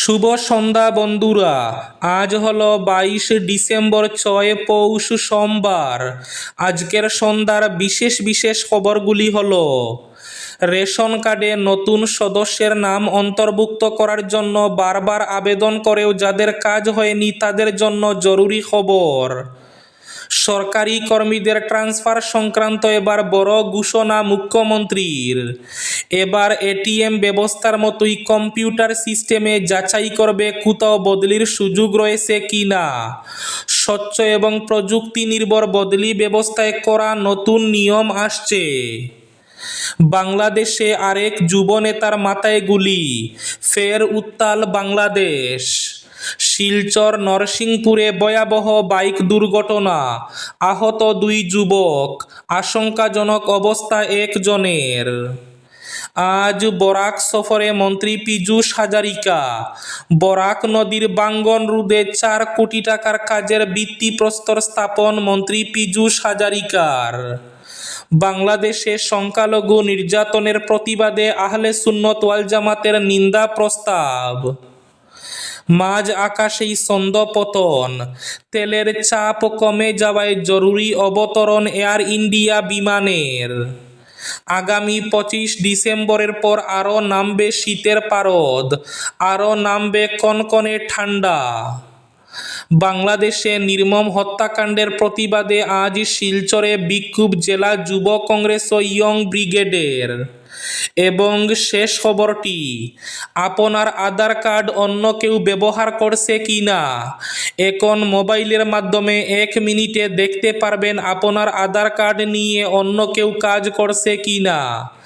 শুভ সন্ধ্যা বন্ধুরা। আজ হলো বাইশ ডিসেম্বর ছয় পৌষ সোমবার। আজকের সন্ধ্যার বিশেষ বিশেষ খবরগুলি হলো, রেশন কার্ডে নতুন সদস্যের নাম অন্তর্ভুক্ত করার জন্য বারবার আবেদন করেও যাদের কাজ হয়নি তাদের জন্য জরুরি খবর। সরকারি কর্মীদের ট্রান্সফার সংক্রান্ত এবার বড় ঘোষণা মুখ্যমন্ত্রীর। এবার এটিএম ব্যবস্থার মতোই কম্পিউটার সিস্টেমে যাচাই করবে কোথাও বদলির সুযোগ রয়েছে কি না। স্বচ্ছ এবং প্রযুক্তি নির্ভর বদলি ব্যবস্থায় করা নতুন নিয়ম আসছে। বাংলাদেশে আরেক যুব নেতার মাথায় গুলি, ফের উত্তাল বাংলাদেশ। শিলচর নরসিংপুরে ভয়াবহ বাইক দুর্ঘটনা। আহত দুই যুবক, আশঙ্কাজনক অবস্থা একজনের। আজ বরাক সফরে মন্ত্রী পীযূষ হাজারিকা। বরাক নদীর বাঙ্গন রুদে চার কোটি টাকার কাজের ভিত্তিপ্রস্তর স্থাপন মন্ত্রী পীযূষ হাজারিকার। বাংলাদেশে সংখ্যালঘু নির্যাতনের প্রতিবাদে আহলে সুন্নত ওয়াল জামাতের নিন্দা প্রস্তাব। মাঝ আকাশেই ছন্দপতন। তেলের চাপ কমে যাওয়ায় জরুরি অবতরণ এয়ার ইন্ডিয়া বিমানের। আগামী পঁচিশ ডিসেম্বরের পর আরও নামবে শীতের পারদ, আরও নামবে কনকনে ঠান্ডা। বাংলাদেশে নির্মম হত্যাকাণ্ডের প্রতিবাদে আজ শিলচরে বিক্ষোভ জেলা যুব কংগ্রেস ও ইয়ং ব্রিগেডের। এবং শেষ খবরটি, আপনার আধার কার্ড অন্য কেউ ব্যবহার করছে কি না? এখন মোবাইলের মাধ্যমে এক মিনিটে দেখতে পারবেন আপনার আধার কার্ড নিয়ে অন্য কেউ কাজ করছে কি না।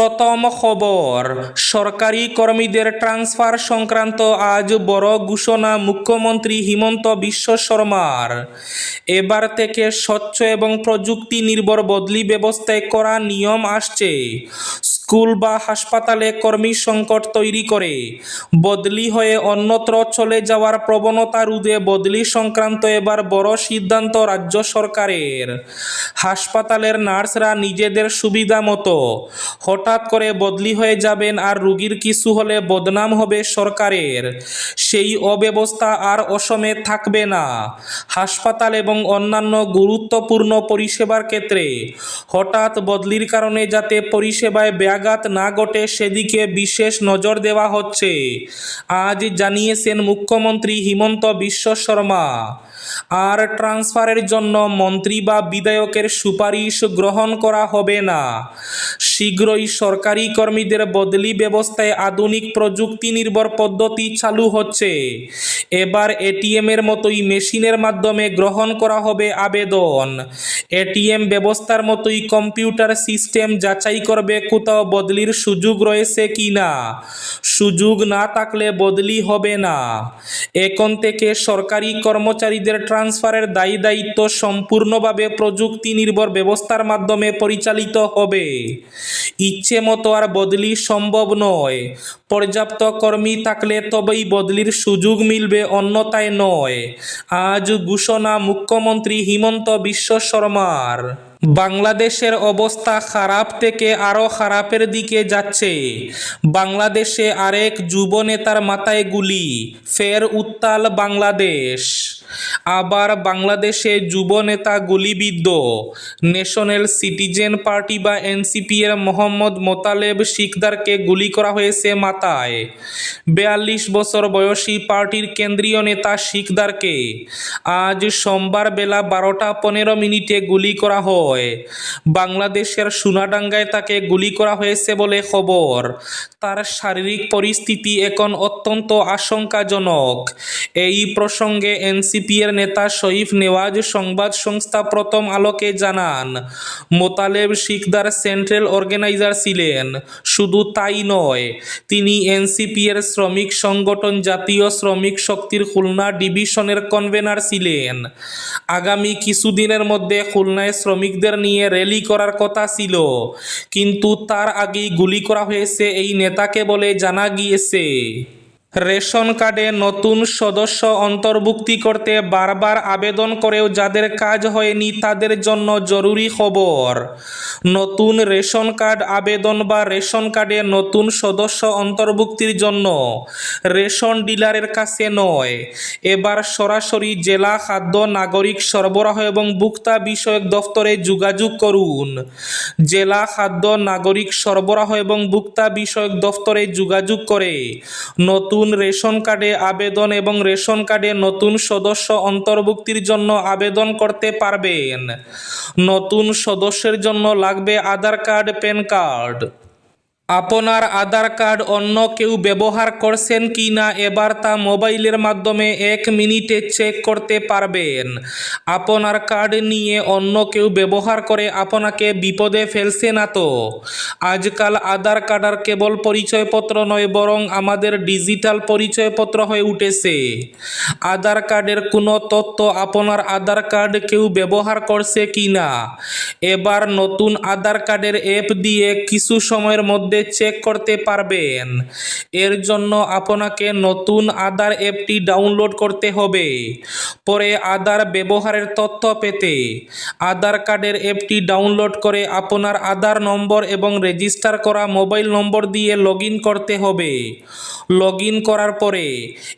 প্রথম খবর, সরকারি কর্মীদের ট্রান্সফার সংক্রান্ত আজ বড় ঘোষণা মুখ্যমন্ত্রী হিমন্ত বিশ্ব শর্মার। এবার থেকে স্বচ্ছ এবং প্রযুক্তি নির্ভর বদলি ব্যবস্থায় করা নিয়ম আসছে। স্কুল বা হাসপাতালে কর্মী সংকট তৈরি করে। বদলি হয়ে অন্যত্র চলে যাওয়ার প্রবণতা রোধে বদলি সংক্রান্ত এবার বড় সিদ্ধান্ত রাজ্য সরকারের। হাসপাতালের নার্সরা নিজেদের সুবিধা মতো। হঠাৎ করে বদলি হয়ে যাবেন আর রুগীর কিছু হলে বদনাম হবে সরকারের। সেই অব্যবস্থা আর অসমে থাকবে না। হাসপাতাল এবং অন্যান্য গুরুত্বপূর্ণ পরিষেবার ক্ষেত্রে হঠাৎ বদলির কারণে যাতে পরিষেবায় ব্যাঘাত না ঘটে সেদিকে বিশেষ নজর দেওয়া হচ্ছে। আজ জানিয়েছেন মুখ্যমন্ত্রী হিমন্ত বিশ্ব শর্মা। আর ট্রান্সফারের জন্য মন্ত্রী বা বিধায়কের সুপারিশ গ্রহণ করা হবে না। শীঘ্রই সরকারি কর্মীদের বদলি ব্যবস্থায় আধুনিক প্রযুক্তি নির্ভর পদ্ধতি চালু হচ্ছে। এবার এটিএম এর মতোই মেশিনের মাধ্যমে গ্রহণ করা হবে আবেদন। এটিএম ব্যবস্থার মতোই কম্পিউটার সিস্টেম যাচাই করবে কোথাও বদলির সুযোগ রয়েছে কি না। সুযোগ না থাকলে বদলি হবে না। এখন থেকে সরকারি কর্মচারীদের ট্রান্সফারের দায়ী দায়িত্ব সম্পূর্ণভাবে প্রযুক্তি নির্ভর ব্যবস্থার মাধ্যমে পরিচালিত হবে। ইচ্ছে মতো আর বদলি সম্ভব নয়। পর্যাপ্ত কর্মী থাকলে তবেই বদলির সুযোগ মিলবে অন্যতায় নয়। আজ ঘোষণা মুখ্যমন্ত্রী হিমন্ত বিশ্ব শর্মার। বাংলাদেশের অবস্থা খারাপ থেকে আরও খারাপের দিকে যাচ্ছে। বাংলাদেশে আরেক যুব নেতার মাথায় গুলি, ফের উত্তাল বাংলাদেশ। আবার বাংলাদেশে যুব নেতা গুলিবিদ্ধ। ন্যাশনাল সিটিজেন পার্টি বা এনসিপি এর মোহাম্মদ মোতালেব শিকদারকে গুলি করা হয়েছে মাথায়। বিয়াল্লিশ বছর বয়সী পার্টির কেন্দ্রীয় নেতা শিকদারকে আজ সোমবার বেলা বারোটা পনেরো মিনিটে গুলি করা হয়। বাংলাদেশের সোনাডাঙ্গায় তাকে গুলি করা হয়েছে বলে খবর। তার শারীরিক পরিস্থিতি এখন অত্যন্ত আশঙ্কাজনক। এই প্রসঙ্গে এনসিপির নেতা শরীফ নেওয়াজ সংবাদ সংস্থা প্রথম আলোকে জানান, মোতালেব শিকদার সেন্ট্রাল অর্গানাইজার ছিলেন। শুধু তাই নয়, তিনি এনসিপির শ্রমিক সংগঠন জাতীয় শ্রমিক শক্তির খুলনা ডিভিশনের কনভেনার ছিলেন। আগামী কিছুদিনের মধ্যে খুলনায় শ্রমিকদের নিয়ে র্যালি করার কথা ছিল, কিন্তু তার আগেই গুলি করা হয়েছে, এই নেতাকে বলে জানা গিয়েছে। রেশন কার্ডে নতুন সদস্য অন্তর্ভুক্তি করতে বারবার আবেদন করেও যাদের কাজ হয়নি তাদের জন্য জরুরি খবর। নতুন রেশন কার্ড আবেদন বা রেশন কার্ডে নতুন সদস্য অন্তর্ভুক্তির জন্য রেশন ডিলারের কাছে নয়। এবার সরাসরি জেলা খাদ্য নাগরিক সরবরাহ এবং ভোক্তা বিষয়ক দফতরে যোগাযোগ করুন। জেলা খাদ্য নাগরিক সরবরাহ এবং ভোক্তা বিষয়ক দফতরে যোগাযোগ করে নতুন রেশন কার্ডে আবেদন এবং রেশন কার্ডে নতুন সদস্য অন্তর্ভুক্তির জন্য আবেদন করতে পারবেন। নতুন সদস্যের জন্য লাগবে আধার কার্ড, প্যান কার্ড। আপনার আধার কার্ড অন্য কেউ ব্যবহার করছেন কি না এবার তা মোবাইলের মাধ্যমে এক মিনিটে চেক করতে পারবেন। আপনার কার্ড নিয়ে অন্য কেউ ব্যবহার করে আপনাকে বিপদে ফেলছে না তো। আজকাল আধার কার্ড আর কেবল পরিচয়পত্র নয়, বরং আমাদের ডিজিটাল পরিচয়পত্র হয়ে উঠেছে। আধার কার্ডের কোনো তথ্য আপনার আধার কার্ড কেউ ব্যবহার করছে কি না? এবার নতুন আধার কার্ডের অ্যাপ দিয়ে কিছু সময়ের মধ্যে চেক করতে পারবেন। এর জন্য আপনাকে নতুন আধার অ্যাপটি ডাউনলোড করতে হবে। পরে আধার ব্যবহারের তথ্য পেতে আধার কার্ডের অ্যাপটি ডাউনলোড করে আপনার আধার নম্বর এবং রেজিস্টার করা মোবাইল নম্বর দিয়ে লগ করতে হবে। লগ করার পরে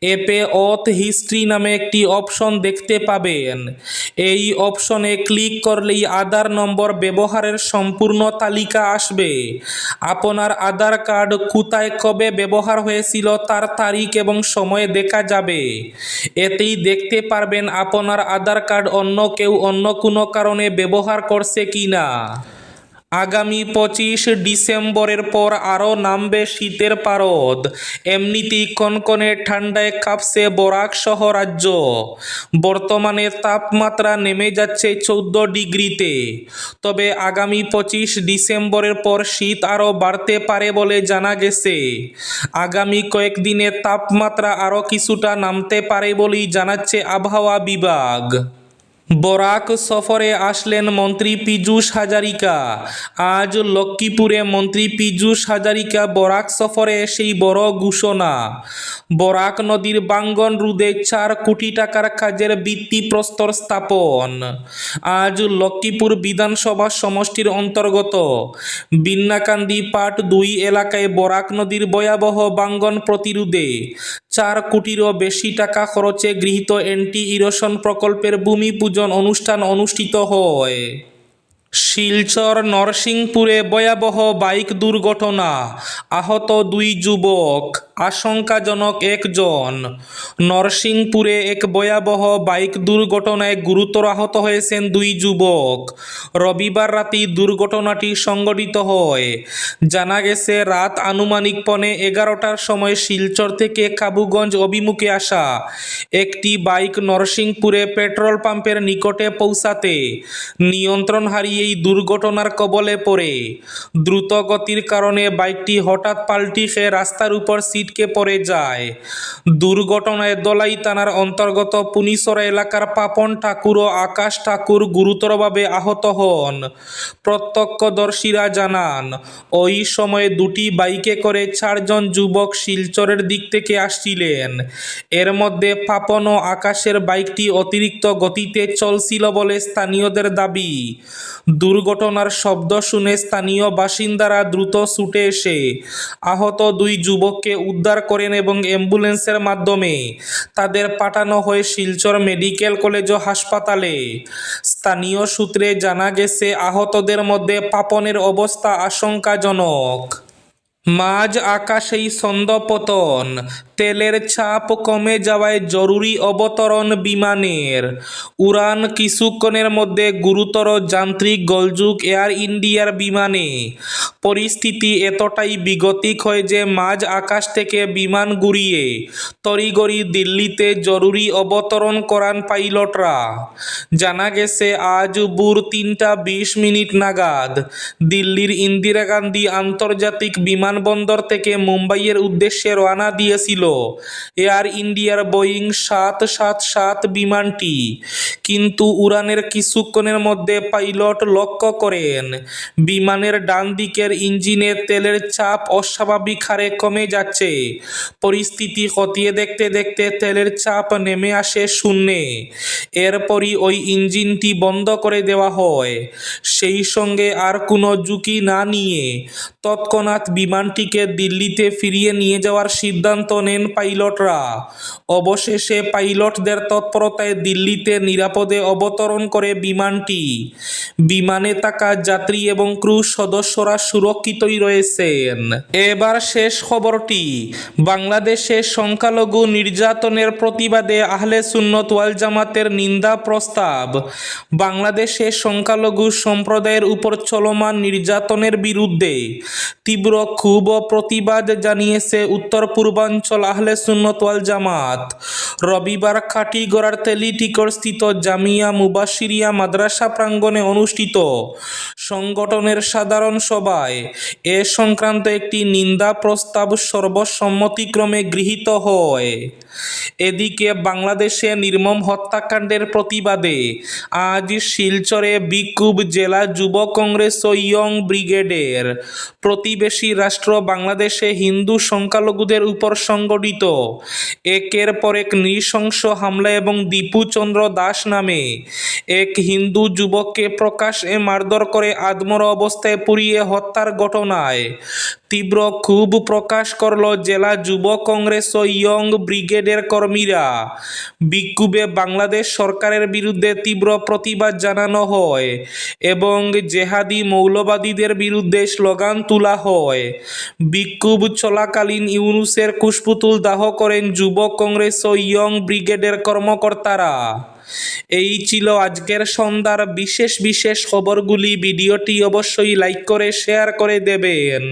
অ্যাপে অথ হিস্ট্রি নামে একটি অপশন দেখতে পাবেন। এই অপশনে ক্লিক করলেই আধার নম্বর ব্যবহারের সম্পূর্ণ তালিকা আসবে। আপনার আধার কার্ড কোথায়, কবে ব্যবহার হয়েছিল, তার তারিখ এবং সময় দেখা যাবে। এতেই দেখতে পারবেন, আপনার আধার কার্ড অন্য কেউ অন্য কোনো কারণে ব্যবহার করছে কি না আগামী পঁচিশ ডিসেম্বরের পর আরও নামবে শীতের পারদ। এমনিতেই কনকনে ঠান্ডায় কাঁপছে বরাক সহ রাজ্য। বর্তমানে তাপমাত্রা নেমে যাচ্ছে চৌদ্দ ডিগ্রিতে। তবে আগামী পঁচিশ ডিসেম্বরের পর শীত আরও বাড়তে পারে বলে জানা গেছে। আগামী কয়েকদিনে তাপমাত্রা আরও কিছুটা নামতে পারে বলেই জানাচ্ছে আবহাওয়া বিভাগ। বরাক সফরে আসলেন মন্ত্রী পীযূষ হাজারিকা। আজ লক্ষ্মীপুরে মন্ত্রী পীযূষ হাজারিকা বরাক সফরে সেই বড় ঘোষণা। বরাক নদীর বাঙ্গন রুদে চার কোটি টাকার কাজের ভিত্তিপ্রস্তর স্থাপন। আজ লক্ষ্মীপুর বিধানসভা সমষ্টির অন্তর্গত। বিন্নাকান্দি পাট দুই এলাকায় বরাক নদীর ভয়াবহ বাঙ্গন প্রতিরোধে চার কোটিরও বেশি টাকা খরচে গৃহীত অ্যান্টি ইরোশন প্রকল্পের ভূমি পূজন অনুষ্ঠান অনুষ্ঠিত হয়। শিলচর নরসিংপুরে ভয়াবহ বাইক দুর্ঘটনা। আহত দুই যুবক, আশঙ্কাজনক একজন। নরসিংপুরে এক ভয়াবহ বাইক দুর্ঘটনায় গুরুতর আহত হয়েছেন দুই যুবক। রবিবার রাতেই দুর্ঘটনাটি সংঘটিত হয়। জানা গেছে, রাত আনুমানিক পনে এগারোটার সময় শিলচর থেকে কাবুগঞ্জ অভিমুখে আসা একটি বাইক নরসিংপুরে পেট্রোল পাম্পের নিকটে পৌঁছাতে নিয়ন্ত্রণ হারিয়ে এই দুর্ঘটনার কবলে পড়ে। দ্রুত গতির কারণে বাইকটি হঠাৎ পাল্টি খেয়ে রাস্তার উপর সিটকে পড়ে যায়। দুর্ঘটনায় দলাই থানার অন্তর্গত পুনিসরা এলাকার পাপন ঠাকুর ও আকাশ ঠাকুর গুরুতরভাবে আহত হন। প্রত্যক্ষদর্শীরা জানান, ওই সময়ে দুটি বাইকে করে চারজন যুবক শিলচরের দিক থেকে আসছিলেন। এর মধ্যে পাপন ও আকাশের বাইকটি অতিরিক্ত গতিতে চলছিল বলে স্থানীয়দের দাবি। দুর্ঘটনার শব্দ শুনে স্থানীয় বাসিন্দারা দ্রুত ছুটে এসে আহত দুই যুবককে উদ্ধার করেন এবং অ্যাম্বুলেন্সের মাধ্যমে তাদের পাঠানো হয় শিলচর মেডিকেল কলেজ ও হাসপাতালে। স্থানীয় সূত্রে জানা গেছে, আহতদের মধ্যে পাপনের অবস্থা আশঙ্কাজনক। মাঝ আকাশেই ছন্দপতন তেলের চাপ কমে যাওয়ায় জরুরি অবতরণ বিমানের। উড়ান কিছুক্ষণের মধ্যে গুরুতর যান্ত্রিক গোলযোগ এয়ার ইন্ডিয়ার বিমানে। পরিস্থিতি এতটাই বিগতিক হয় যে মাঝ আকাশ থেকে বিমান গুড়িয়ে তড়িগড়ি দিল্লিতে জরুরি অবতরণ করান পাইলটরা। জানা গেছে, আজ বুর তিনটা বিশ মিনিট নাগাদ দিল্লির ইন্দিরা গান্ধী আন্তর্জাতিক বিমানবন্দর থেকে মুম্বাইয়ের উদ্দেশ্যে রওনা দিয়েছিল। এয়ার ইন্ডিয়ার বোয়িং সাত সাত সাত বিমানটি কিন্তু উড়ানের কিছুক্ষণের মধ্যে পাইলট লক্ষ্য করেন। বিমানের ডান দিকের ইঞ্জিনে তেলের চাপ অস্বাভাবিক হারে কমে যাচ্ছে। পরিস্থিতি খতিয়ে দেখতে দেখতে তেলের চাপ নেমে আসে শূন্যে। এরপরই ওই ইঞ্জিনটি বন্ধ করে দেওয়া হয়। সেই সঙ্গে আর কোনো ঝুঁকি না নিয়ে তৎক্ষণাৎ বিমানটিকে দিল্লিতে ফিরিয়ে নিয়ে যাওয়ার সিদ্ধান্ত নেন পাইলটরা। অবশেষে পাইলটদের তৎপরতায় দিল্লিতে নিরাপদে অবতরণ করে বিমানটি। বিমানে থাকা যাত্রী এবং ক্রু সদস্যরা সুরক্ষিতই রয়েছেন। এবার শেষ খবরটি। বাংলাদেশে সংখ্যালঘু নির্যাতনের প্রতিবাদে আহলে সুন্নত ওয়াল জামাতের নিন্দা প্রস্তাব। বাংলাদেশে সংখ্যালঘু সম্প্রদায়ের উপর চলমান নির্যাতনের বিরুদ্ধে তীব্র ক্ষোভ প্রতিবাদ জানিয়েছে উত্তর পূর্বাঞ্চল আহলে সুন্নত ওয়াল জামাত। রবিবার খাটিগড়ার তেলিটিকর স্থিত জামিয়া মুবাশিরিয়া মাদ্রাসা প্রাঙ্গণে অনুষ্ঠিত সংগঠনের সাধারণ সভায় এ সংক্রান্ত একটি নিন্দা প্রস্তাব সর্বসম্মতিক্রমে গৃহীত হয়। এদিকে বাংলাদেশে নির্মম হত্যাকাণ্ডের প্রতিবাদে আজ শিলচরে বিক্ষোভ জেলা যুব কংগ্রেস ও ইয়ং ব্রিগেডের প্রতিবেশী রাষ্ট্র বাংলাদেশে হিন্দু সংখ্যালঘুদের উপর সংগঠিত। একের পর এক নৃশংস হামলা এবং দীপুচন্দ্র দাস নামে এক হিন্দু যুবককে প্রকাশ্যে মারধর করে আদমর অবস্থায় পুড়িয়ে হত্যার ঘটনায় তীব্র ক্ষোভ প্রকাশ করল জেলা যুব কংগ্রেস ও ইয়ং ব্রিগেডের কর্মীরা। বিক্ষোভে বাংলাদেশ সরকারের বিরুদ্ধে তীব্র প্রতিবাদ জানানো হয় এবং জেহাদি মৌলবাদীদের বিরুদ্ধে স্লোগান তোলা হয়। বিক্ষোভ চলাকালীন ইউনুসের কুশপুতুল দাহ করেন যুব কংগ্রেস ও ইয়ং ব্রিগেডের কর্মকর্তারা। এই ছিল আজকের সন্ধ্যার বিশেষ বিশেষ খবরগুলি। ভিডিওটি অবশ্যই লাইক করে, শেয়ার করে দেবেন।